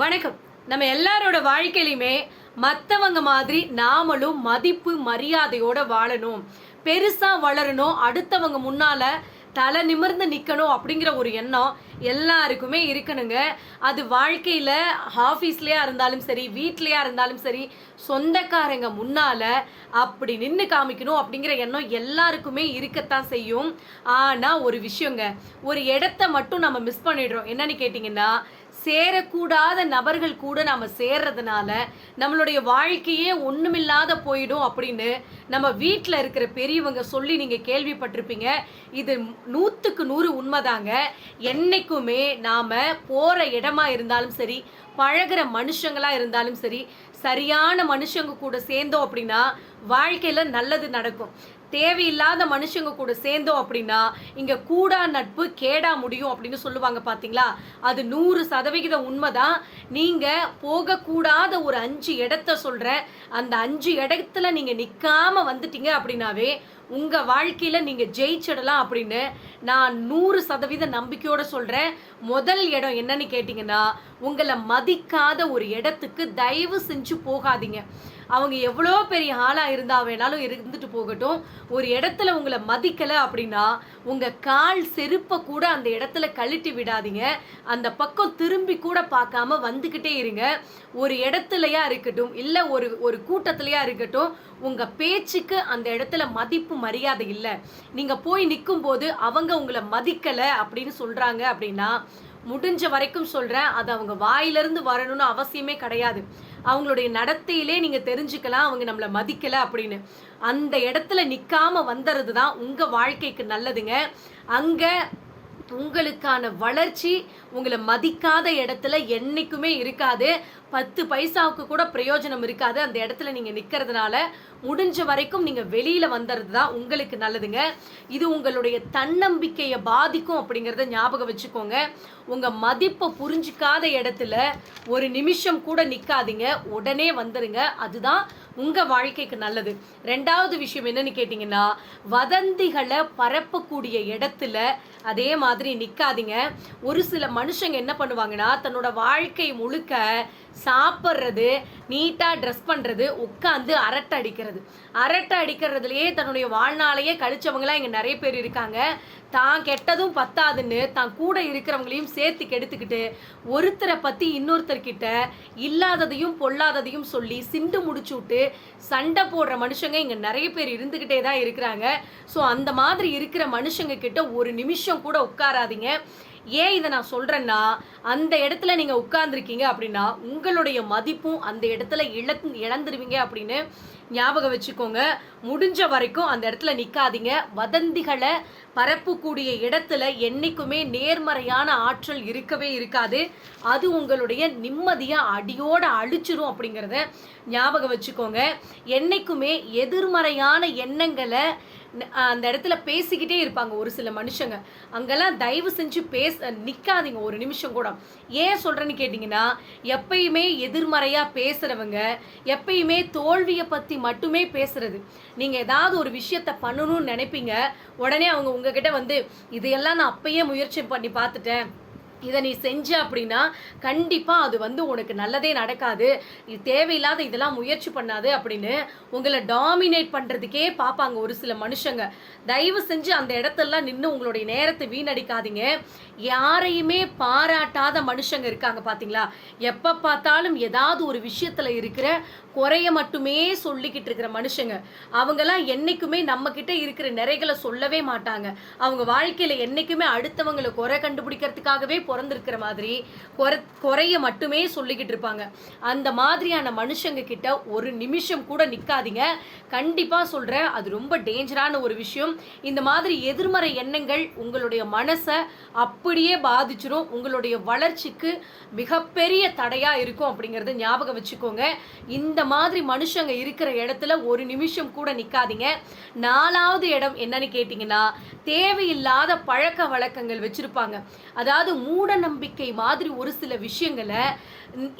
வணக்கம். நம்ம எல்லாரோட வாழ்க்கையிலுமே மற்றவங்க மாதிரி நாமளும் மதிப்பு மரியாதையோட வாழணும். பெருசாக வளரணும் அடுத்தவங்க முன்னால் தலை நிமிர்ந்து நிற்கணும் அப்படிங்கிற ஒரு எண்ணம் எல்லாருக்குமே இருக்கணுங்க. அது வாழ்க்கையில் ஆஃபீஸ்லேயா இருந்தாலும் சரி வீட்லேயா இருந்தாலும் சரி சொந்தக்காரங்க முன்னால் அப்படி நின்று காமிக்கணும் அப்படிங்கிற எண்ணம் எல்லாருக்குமே இருக்கத்தான் செய்யும். ஆனால் ஒரு விஷயங்க ஒரு இடத்த மட்டும் நம்ம மிஸ் பண்ணிடுறோம். என்னன்னு கேட்டிங்கன்னா சேரக்கூடாத நபர்கள் கூட நாம் சேர்றதுனால நம்மளுடைய வாழ்க்கையே ஒன்றுமில்லாத போயிடும் அப்படின்னு நம்ம வீட்டில் இருக்கிற பெரியவங்க சொல்லி நீங்கள் கேள்விப்பட்டிருப்பீங்க. இது நூற்றுக்கு நூறு உண்மைதாங்க. என்னைக்குமே நாம் போகிற இடமா இருந்தாலும் சரி பழகுற மனுஷங்களாக இருந்தாலும் சரி சரியான மனுஷங்க கூட சேர்ந்தோம் அப்படின்னா வாழ்க்கையில் நல்லது நடக்கும். தேவையில்லாத மனுஷங்க கூட சேர்ந்தோம் அப்படின்னா இங்கே கூடா நட்பு கேடா முடியும் அப்படின்னு சொல்லுவாங்க பார்த்தீங்களா அது நூறு சதவிகிதம் உண்மைதான். நீங்கள் போகக்கூடாத ஒரு அஞ்சு இடத்த சொல்கிறேன் அந்த அஞ்சு இடத்துல நீங்கள் நிற்காமல் வந்துட்டீங்க அப்படின்னாவே உங்கள் வாழ்க்கையில் நீங்கள் ஜெயிச்சிடலாம் அப்படின்னு நான் நூறு சதவீத நம்பிக்கையோடு சொல்கிறேன் முதல் இடம் என்னன்னு கேட்டிங்கன்னா உங்களை மதிக்காத ஒரு இடத்துக்கு தயவு செஞ்சு போகாதீங்க. அவங்க எவ்வளோ பெரிய ஆளாக இருந்தா வேணாலும் இருந்துட்டு போகட்டும். ஒரு இடத்துல உங்களை மதிக்கலை அப்படின்னா உங்கள் கால் செருப்பை கூட அந்த இடத்துல கழட்டி விடாதீங்க. அந்த பக்கம் திரும்பி கூட பார்க்காம வந்துக்கிட்டே இருங்க. ஒரு இடத்துலையா இருக்கட்டும் இல்லை ஒரு ஒரு கூட்டத்துலையா இருக்கட்டும் உங்கள் பேச்சுக்கு அந்த இடத்துல மதிப்பு மரியாதை இல்லை. நீங்கள் போய் நிற்கும்போது அவங்க உங்களை மதிக்கலை அப்படின்னு சொல்கிறாங்க அப்படின்னா முடிஞ்ச வரைக்கும் சொல்கிறேன் அது அவங்க வாயிலிருந்து வரணும்னு அவசியமே கிடையாது. அவங்களுடைய நடத்தையிலே நீங்கள் தெரிஞ்சுக்கலாம் அவங்க நம்மளை மதிக்கலை அப்படின்னு. அந்த இடத்துல நிற்காம வந்துறது தான் உங்கள் வாழ்க்கைக்கு நல்லதுங்க. அங்கே உங்களுக்கான வளர்ச்சி உங்களை மதிக்காத இடத்துல என்றைக்குமே இருக்காது. பத்து பைசாவுக்கு கூட பிரயோஜனம் இருக்காது. அந்த இடத்துல நீங்கள் நிற்கிறதுனால முடிஞ்ச வரைக்கும் நீங்கள் வெளியில் வந்துடுறது தான் உங்களுக்கு நல்லதுங்க. இது உங்களுடைய தன்னம்பிக்கையை பாதிக்கும் அப்படிங்கிறத ஞாபகம் வச்சுக்கோங்க. உங்கள் மதிப்பை புரிஞ்சிக்காத இடத்துல ஒரு நிமிஷம் கூட நிற்காதீங்க உடனே வந்துடுங்க அதுதான் உங்கள் வாழ்க்கைக்கு நல்லது. ரெண்டாவது விஷயம் என்னன்னு கேட்டிங்கன்னா வதந்திகளை பரப்பக்கூடிய இடத்துல அதே மாதிரி நிற்காதீங்க ஒரு சில மனுஷங்க என்ன பண்ணுவாங்கன்னா தன்னோட வாழ்க்கை முழுக்க சாப்பிட்றது நீட்டாக ட்ரெஸ் பண்ணுறது உட்காந்து அரட்டை அடிக்கிறது. அரட்டை அடிக்கிறதுலையே தன்னுடைய வாழ்நாளையே கழிச்சவங்களாம் இங்கே நிறைய பேர் இருக்காங்க. தான் கெட்டதும் பத்தாதுன்னு தான் கூட இருக்கிறவங்களையும் சேர்த்து கெடுத்துக்கிட்டு ஒருத்தரை பற்றி இன்னொருத்தர்கிட்ட இல்லாததையும் பொல்லாததையும் சொல்லி சிண்டு முடிச்சு விட்டு சண்டை போடுற மனுஷங்க இங்கே நிறைய பேர் இருந்துக்கிட்டே தான் இருக்கிறாங்க. ஸோ அந்த மாதிரி இருக்கிற மனுஷங்க கிட்ட ஒரு நிமிஷம் கூட உட்காராதீங்க. ஏன் இதை நான் சொல்கிறேன்னா அந்த இடத்துல நீங்கள் உட்கார்ந்துருக்கீங்க அப்படின்னா உங்களுடைய மதிப்பும் அந்த இடத்துல இழந்து இழந்துருவீங்க அப்படின்னு ஞாபகம் வச்சுக்கோங்க. முடிஞ்ச வரைக்கும் அந்த இடத்துல நிற்காதீங்க வதந்திகளை பரப்பக்கூடிய இடத்துல என்னைக்குமே நேர்மறையான ஆற்றல் இருக்கவே இருக்காது. அது உங்களுடைய நிம்மதியை அடியோடு அழிச்சிரும் அப்படிங்கிறத ஞாபகம் வச்சுக்கோங்க. என்னைக்குமே எதிர்மறையான எண்ணங்களை அந்த இடத்துல பேசிக்கிட்டே இருப்பாங்க ஒரு சில மனுஷங்க. அங்கெல்லாம் தயவு செஞ்சு பேச நிற்காதீங்க ஒரு நிமிஷம் கூட. ஏன் சொல்கிறேன்னு கேட்டிங்கன்னா எப்பயுமே எதிர்மறையாக பேசுகிறவங்க எப்பயுமே தோல்வியை பற்றி மட்டுமே பேசுறது. நீங்கள் ஏதாவது ஒரு விஷயத்த பண்ணணும்னு நினைப்பீங்க. உடனே அவங்க உங்ககிட்ட வந்து இதையெல்லாம் நான் அப்பயே முயற்சி பண்ணி பார்த்துட்டேன். இதை நீ செஞ்ச அப்படின்னா கண்டிப்பாக அது வந்து உனக்கு நல்லதே நடக்காது. இது தேவையில்லாத இதெல்லாம் முயற்சி பண்ணாது அப்படின்னு உங்களை டாமினேட் பண்ணுறதுக்கே பார்ப்பாங்க ஒரு சில மனுஷங்க. தயவு செஞ்சு அந்த இடத்தெல்லாம் நின்று உங்களுடைய நேரத்தை வீணடிக்காதீங்க. யாரையுமே பாராட்டாத மனுஷங்க இருக்காங்க பார்த்தீங்களா எப்போ பார்த்தாலும் ஏதாவது ஒரு விஷயத்தில் இருக்கிற குறைய மட்டுமே சொல்லிக்கிட்டு இருக்கிற மனுஷங்க. அவங்கெல்லாம் என்றைக்குமே நம்மக்கிட்ட இருக்கிற நிறைகளை சொல்லவே மாட்டாங்க. அவங்க வாழ்க்கையில் என்றைக்குமே அடுத்தவங்களை குறை கண்டுபிடிக்கிறதுக்காகவே பிறந்திருக்கிற மாதிரி குறை குறைய மட்டுமே சொல்லிக்கிட்டு இருப்பாங்க. அந்த மாதிரியான மனுஷங்க கிட்ட ஒரு நிமிஷம் கூட நிக்காதீங்க. கண்டிப்பா சொல்றேன் அது ரொம்ப டேஞ்சரான ஒரு விஷயம். இந்த மாதிரி எதிர்மறை எண்ணங்கள் உங்களுடைய மனசை அப்படியே பாதிச்சிரும். உங்களுடைய வளர்ச்சிக்கு மிகப்பெரிய தடையா இருக்கும் அப்படிங்கறத ஞாபகம் வச்சுக்கோங்க. இந்த மாதிரி மனுஷங்க இருக்கிற இடத்துல ஒரு நிமிஷம் கூட நிக்காதீங்க. நாலாவது இடம் என்னன்னு கேட்டிங்கன்னா தேவையில்லாத பழக்க வழக்கங்கள் வச்சிருப்பாங்க. அதாவது மூ மூட நம்பிக்கை மாதிரி ஒரு சில விஷயங்களை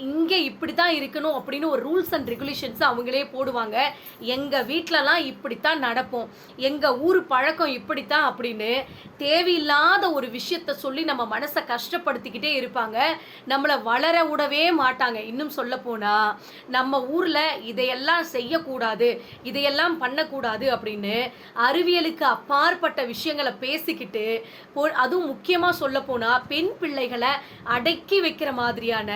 இங்கே இப்படி தான் இருக்கணும் அப்படின்னு ஒரு ரூல்ஸ் அண்ட் ரெகுலேஷன்ஸ் அவங்களே போடுவாங்க. எங்கள் வீட்டிலலாம் இப்படித்தான் நடப்போம். எங்கள் ஊர் பழக்கம் இப்படித்தான் அப்படின்னு தேவையில்லாத ஒரு விஷயத்த சொல்லி நம்ம மனசை கஷ்டப்படுத்திக்கிட்டே இருப்பாங்க. நம்மளை வளர விடவே மாட்டாங்க. இன்னும் சொல்ல போனால் நம்ம ஊரில் இதையெல்லாம் செய்யக்கூடாது இதையெல்லாம் பண்ணக்கூடாது அப்படின்னு அறிவியலுக்கு அப்பாற்பட்ட விஷயங்களை பேசிக்கிட்டு போ அதுவும் முக்கியமாக சொல்ல போனால் பெண் பிள்ளைகளை அடக்கி வைக்கிற மாதிரியான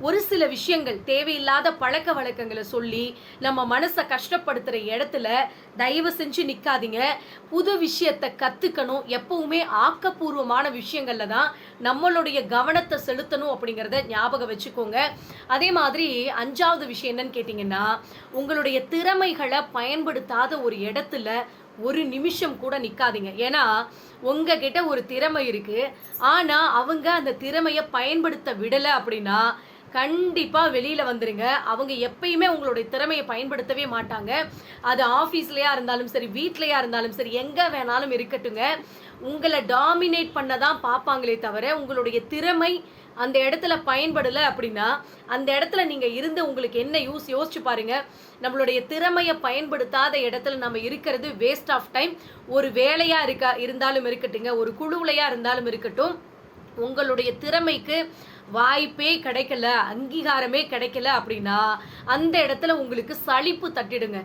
ஒரு சில விஷயங்கள் தேவையில்லாத பழக்க வழக்கங்களை சொல்லி நம்ம மனசை கஷ்டப்படுத்துகிற இடத்துல தயவு செஞ்சு நிற்காதீங்க புது விஷயத்தை கற்றுக்கணும் எப்பவுமே ஆக்கப்பூர்வமான விஷயங்களில் தான் நம்மளுடைய கவனத்தை செலுத்தணும் அப்படிங்கிறத ஞாபகம் வச்சுக்கோங்க. அதே மாதிரி அஞ்சாவது விஷயம் என்னன்னு கேட்டிங்கன்னா உங்களுடைய திறமைகளை பயன்படுத்தாத ஒரு இடத்துல ஒரு நிமிஷம் கூட நிற்காதீங்க ஏன்னா உங்ககிட்ட ஒரு திறமை இருக்குது ஆனால் அவங்க அந்த திறமையை பயன்படுத்த விடலை அப்படின்னா கண்டிப்பாக வெளியில் வந்துடுங்க அவங்க எப்பயுமே உங்களுடைய திறமையை பயன்படுத்தவே மாட்டாங்க. அது ஆபீஸ்லயா இருந்தாலும் சரி வீட்லயா இருந்தாலும் சரி எங்கே வேணாலும் இருக்கட்டுங்க. உங்களை டாமினேட் பண்ண தான் பார்ப்பாங்களே தவிர உங்களுடைய திறமை அந்த இடத்துல பயன்படலை அப்படின்னா அந்த இடத்துல நீங்கள் இருந்து உங்களுக்கு என்ன யூஸ் யோசிச்சு பாருங்கள் நம்மளுடைய திறமையை பயன்படுத்தாத இடத்துல நம்ம இருக்கிறது வேஸ்ட் ஆஃப் டைம் ஒரு வேலையாக இருக்கா இருந்தாலும் இருக்கட்டுங்க ஒரு குழுவிலையாக இருந்தாலும் இருக்கட்டும் உங்களுடைய திறமைக்கு வாய்ப்பே கிடைக்கல அங்கீகாரமே கிடைக்கல அப்படின்னா அந்த இடத்துல உங்களுக்கு சலிப்பு தட்டிடுங்க.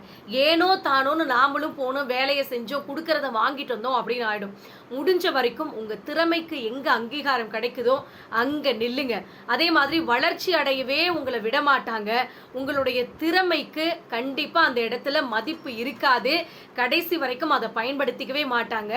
ஏனோ தானோன்னு நாமளும் போனோம் வேலையை செஞ்சோம் கொடுக்கறத வாங்கிட்டு வந்தோம் அப்படின்னு ஆகிடும் முடிஞ்ச வரைக்கும் உங்கள் திறமைக்கு எங்கே அங்கீகாரம் கிடைக்குதோ அங்கே நில்லுங்க. அதே மாதிரி வளர்ச்சி அடையவே உங்களை விட மாட்டாங்க உங்களுடைய திறமைக்கு கண்டிப்பாக அந்த இடத்துல மதிப்பு இருக்காது. கடைசி வரைக்கும் அதை பயன்படுத்திக்கவே மாட்டாங்க.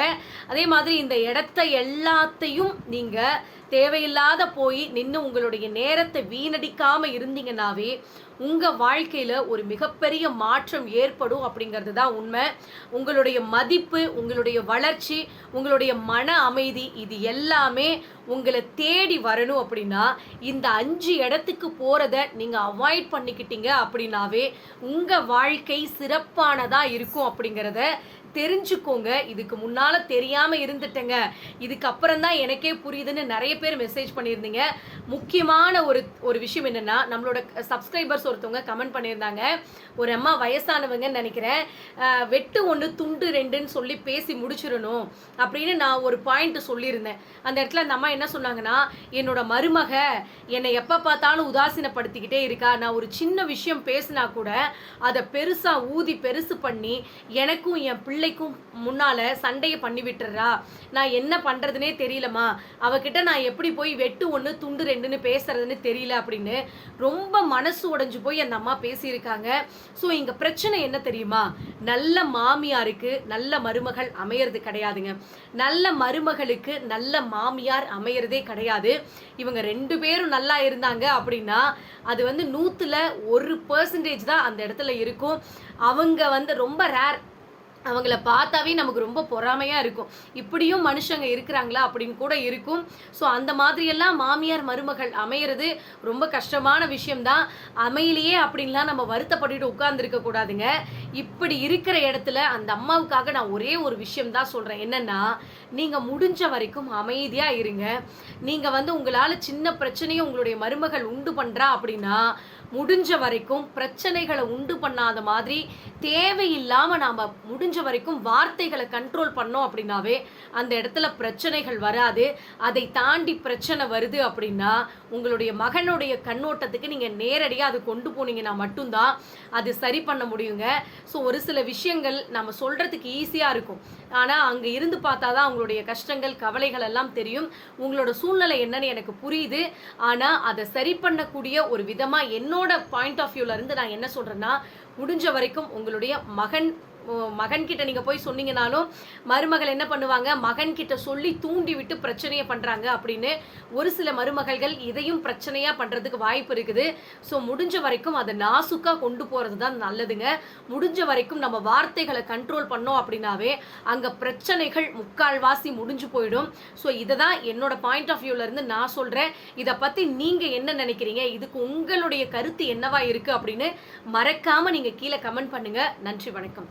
அதே மாதிரி இந்த இடத்த எல்லாத்தையும் நீங்கள் தேவையில்லாத போய் நின்று உங்களுடைய நேரத்தை வீணடிக்காமல் இருந்தீங்கன்னாவே உங்கள் வாழ்க்கையில் ஒரு மிகப்பெரிய மாற்றம் ஏற்படும் அப்படிங்கிறது தான் உண்மை. உங்களுடைய மதிப்பு உங்களுடைய வளர்ச்சி உங்களுடைய மன அமைதி இது எல்லாமே உங்களை தேடி வரணும் அப்படின்னா இந்த அஞ்சு இடத்துக்கு போகிறத நீங்கள் அவாய்ட் பண்ணிக்கிட்டீங்க அப்படின்னாவே உங்கள் வாழ்க்கை சிறப்பானதாக இருக்கும் அப்படிங்கிறத தெரிஞ்சுக்கோங்க. இதுக்கு முன்னால் தெரியாமல் இருந்துட்டேங்க. இதுக்கப்புறம் தான் எனக்கே புரியுதுன்னு நிறைய பேர் மெசேஜ் பண்ணியிருந்தீங்க. முக்கியமான ஒரு ஒரு விஷயம் என்னென்னா நம்மளோட சப்ஸ்கிரைபர்ஸ் ஒருத்தவங்க கமெண்ட் பண்ணியிருந்தாங்க. ஒரு அம்மா வயசானவங்கன்னு நினைக்கிறேன். வெட்டு ஒன்று துண்டு ரெண்டுன்னு சொல்லி பேசி முடிச்சிடணும் அப்படின்னு நான் ஒரு பாயிண்ட் சொல்லியிருந்தேன். அந்த இடத்துல அந்த அம்மா என்ன சொன்னாங்கன்னா என்னோட மருமக என்னை எப்போ பார்த்தாலும் உதாசீனப்படுத்திக்கிட்டே இருக்கா. நான் ஒரு சின்ன விஷயம் பேசினா கூட அதை பெருசாக ஊதி பெருசு பண்ணி எனக்கும் என் பிள்ளை பிள்ளைக்கும் முன்னால சண்டையை பண்ணி விட்டுறா. நான் என்ன பண்றதுனே தெரியலம்மா. அவகிட்ட நான் எப்படி போய் வெட்டு ஒன்று துண்டு ரெண்டுன்னு பேசுறதுன்னு தெரியல அப்படின்னு ரொம்ப மனசு உடைஞ்சு போய் அந்த அம்மா பேசியிருக்காங்க. ஸோ இங்க பிரச்சனை என்ன தெரியுமா? நல்ல மாமியாருக்கு நல்ல மருமகள் அமையறது கிடையாதுங்க. நல்ல மருமகளுக்கு நல்ல மாமியார் அமையறதே கிடையாது. இவங்க ரெண்டு பேரும் நல்லா இருந்தாங்க அப்படின்னா அது வந்து நூத்துல ஒரு பர்சன்டேஜ் தான் அந்த இடத்துல இருக்கும். அவங்க வந்து ரொம்ப ரேர் அவங்கள பார்த்தாவே நமக்கு ரொம்ப பொறாமையாக இருக்கும். இப்படியும் மனுஷங்க இருக்கிறாங்களா அப்படின்னு கூட இருக்கும். ஸோ அந்த மாதிரியெல்லாம் மாமியார் மருமகள் அமையிறது ரொம்ப கஷ்டமான விஷயம்தான். அமையிலேயே அப்படின்லாம் நம்ம வருத்தப்பட்டுட்டு உட்கார்ந்துருக்க கூடாதுங்க. இப்படி இருக்கிற இடத்துல அந்த அம்மாவுக்காக நான் ஒரே ஒரு விஷயம் தான் சொல்கிறேன் என்னென்னா நீங்கள் முடிஞ்ச வரைக்கும் அமைதியாக இருங்க. நீங்கள் வந்து உங்களால் சின்ன பிரச்சனையை உங்களுடைய மருமகள் உண்டு பண்ணுறா அப்படின்னா முடிஞ்ச வரைக்கும் பிரச்சனைகளை உண்டு பண்ணாத மாதிரி தேவையில்லாம நாம முடிஞ்ச வரைக்கும் வார்த்தைகளை கண்ட்ரோல் பண்ணோம் அப்படின்னாவே அந்த இடத்துல பிரச்சனைகள் வராது. அதை தாண்டி பிரச்சனை வருது அப்படின்னா உங்களுடைய மகனுடைய கண்ணோட்டத்துக்கு நீங்க நேரடியாக அது கொண்டு போனீங்கன்னா மட்டும்தான் அது சரி பண்ண முடியுங்க. ஸோ ஒரு சில விஷயங்கள் நம்ம சொல்றதுக்கு ஈஸியா இருக்கும். ஆனா அங்க இருந்து பார்த்தா தான் அவங்களுடைய கஷ்டங்கள் கவலைகள் எல்லாம் தெரியும். உங்களோட சூழ்நிலை என்னன்னு எனக்கு புரியுது. ஆனா அதை சரி பண்ணக்கூடிய ஒரு விதமா என்னோட பாயிண்ட் ஆஃப் வியூல இருந்து நான் என்ன சொல்றேன்னா முடிஞ்ச வரைக்கும் உங்களுடைய தங்களுடைய மகன் கிட்ட நீங்க போய் சொன்னீங்கனாலும் மருமகள் என்ன பண்ணுவாங்க? மகன் கிட்ட சொல்லி தூண்டி விட்டு பிரச்சனையை பண்றாங்க அப்படின்னு ஒரு சில மருமகள்கள் இதையும் பிரச்சனையா பண்றதுக்கு வாய்ப்பு இருக்குது. ஸோ முடிஞ்ச வரைக்கும் அதை நாசுக்கா கொண்டு போறது தான் நல்லதுங்க. முடிஞ்ச வரைக்கும் நம்ம வார்த்தைகளை கண்ட்ரோல் பண்ணோம் அப்படின்னாவே அங்க பிரச்சனைகள் முக்கால்வாசி முடிஞ்சு போயிடும். ஸோ இதை தான் என்னோட பாயிண்ட் ஆஃப் வியூல இருந்து நான் சொல்றேன். இதை பத்தி நீங்க என்ன நினைக்கிறீங்க? இதுக்கு உங்களுடைய கருத்து என்னவா இருக்கு அப்படின்னு மறக்காம நீங்க கீழே கமெண்ட் பண்ணுங்க. நன்றி வணக்கம்.